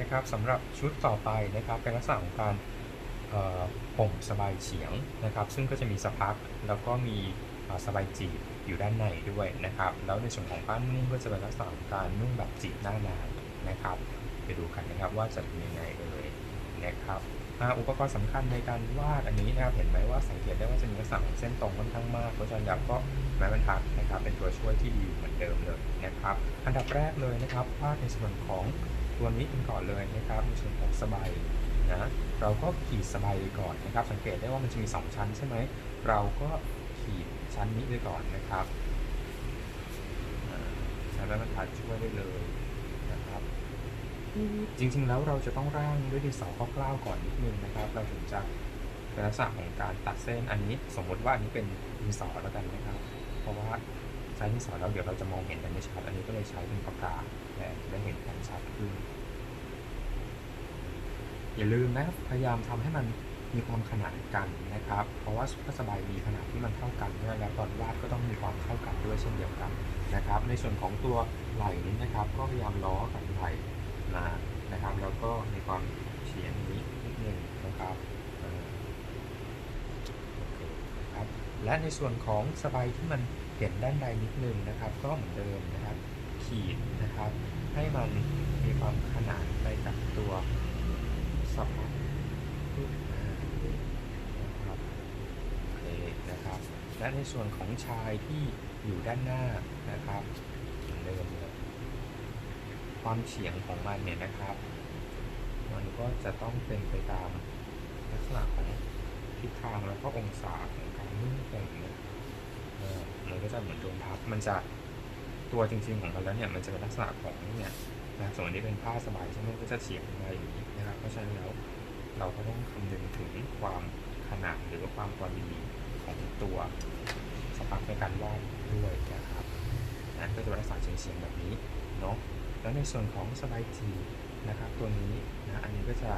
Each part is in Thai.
นะครับสำหรับชุดต่อไปนะครับเป็นลักษณะของการเอ่อห่มสบายเฉียงนะครับ ซึ่งก็จะมีสะพักแล้วก็มีสบายจีบอยู่ด้านในด้วยนะครับ แล้วในส่วนของผ้านุ่งก็จะเป็นลักษณะของการนุ่งแบบจีบหน้านานนะครับ ไปดูกันนะครับว่าจะเป็นยังไงเอ่ยนะครับอุปกรณ์สำคัญในการวาดอันนี้นะครับเห็นไหมว่าสังเกตได้ว่าจะมีลักษณะของเส้นตรงค่อนข้างมากเพราะฉะนั้นแล้วก็ไม้บรรทัดนะครับ เป็นตัวช่วยที่ดีเหมือนเดิมเลยนะครับ อันดับแรกเลยนะครับวาดในส่วนของ ตัวนี้กันก่อนเลยนะครับในส่วนของสบายนะเราก็ขีดสบายไปก่อนนะครับ สังเกตได้ว่ามันจะมี 2 ชั้นใช่ไหมเราก็ขีดชั้นนี้ไปก่อนนะครับอ่าใช้ไม้บรรทัดช่วยได้เลยนะครับจริงๆแล้วเราจะต้องร่างด้วยดินสอคร่าวๆก่อนนิดนึงนะครับ เราถึงจะเป็นลักษณะของการตัดเส้นอันนี้สมมติว่าอันนี้เป็นดินสอแล้วกันนะครับ เพราะว่าใช้ดินสอแล้วเดี๋ยวเราจะมองเห็นกันไม่ชัดอันนี้ก็เลยใช้เป็นปากกาแต่ได้เห็นกันชัดขึ้น อย่าลืมนะครับพยายามทำให้มันมีความขนานกันนะครับ เพราะว่าถ้าสบายมีขนาดที่มันเท่ากันเนี่ยแล้วตอนวาดก็ต้องมีความเท่ากันด้วยเช่นเดียวกันนะครับ ในส่วนของตัวไหล่นี้นะครับ ก็พยายามล้อกับไหล่มานะครับ แล้วก็มีความเฉียงนี้นิดนึงนะครับครับ และในส่วนของสบายที่มันเห็นด้านในนิดนึงนะครับ ก็เหมือนเดิมนะครับ ขีดนะครับ ให้มันมีความขนานไปกับตัว สะพานรูปหน้านะครับโอเคนะครับ และในส่วนของชายที่อยู่ด้านหน้านะครับเหมือนเดิมเลยความเฉียงของมันเนี่ยนะครับ มันก็จะต้องเป็นไปตามลักษณะของทิศทางแล้วก็องศาของการนุ่งห่มเนี่ยเออมันก็จะเหมือนโดนพับ มันจะตัวจริงๆของมันแล้วเนี่ย มันจะเป็นลักษณะของเนี่ย นะส่วนนี้เป็นผ้าสบายใช่ไหมก็จะเฉียงมาอย่างนี้นะครับ เพราะฉะนั้นแล้วเราก็ต้องคำนึงถึงความขนาดหรือว่าความพอดีของตัวสปักในการวาดด้วยนะครับนะก็จะเป็นลักษณะเฉียงๆแบบนี้เนาะแล้วในส่วนของสบายจีนะครับ ตัวนี้นะอันนี้ก็จะ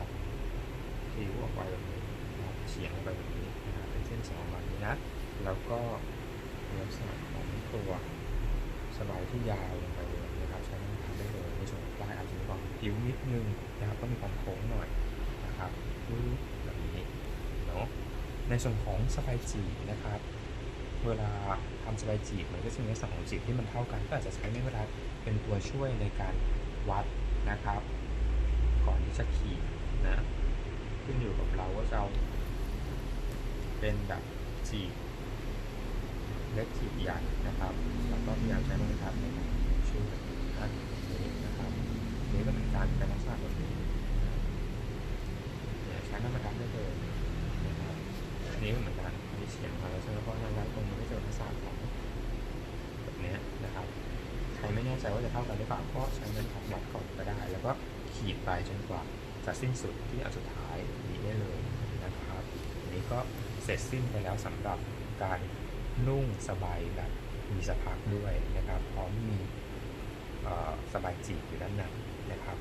ทิ้วออกไปแบบนี้นะเฉียงออกไปแบบนี้นะครับเป็นเส้นสองแบบนี้นะแล้วก็ลักษณะของตัวสบายที่ยาวลงไปเลยนะครับใช้ อายอาจจะมีความทิ้วนิดนึงนะครับก็มีความโค้งหน่อยนะครับแบบนี้เนาะในส่วนของสบายจีนะครับ เวลาทำสบายจีมันก็จะมีลักษณะของจีที่มันเท่ากัน ก็อาจจะใช้ไม้บรรทัดเป็นตัวช่วยในการวัดนะครับ ก่อนที่จะขีดนะขึ้นอยู่กับเราว่าจะเอาเป็นแบบจีเล็กจีใหญ่นะครับ แล้วก็พยายามใช้ไม้บรรทัดในการช่วยนะ ก็เหมือนเป็นลักษณะแบบนี้เนี่ยใช้ไม้บรรทัดได้เลยนะครับอันนี้ก็เหมือนกันอันนี้เฉียงมาแล้วใช่ไหมเพราะนั้นแล้วตรงนี้ก็จะเป็นลักษณะของแบบนี้นะครับใครไม่แน่ใจว่าจะเท่ากันหรือเปล่าก็ใช้เงินทับวัดก่อนก็ได้ แล้วก็ขีดไปจนกว่าจะสิ้นสุดที่อันสุดท้ายนี้ได้เลยนะครับอันนี้ก็เสร็จสิ้นไปแล้วสำหรับการนุ่งสบายแบบมีสะพักด้วยนะครับพร้อมมี สบายจีอยู่ด้านในนะครับ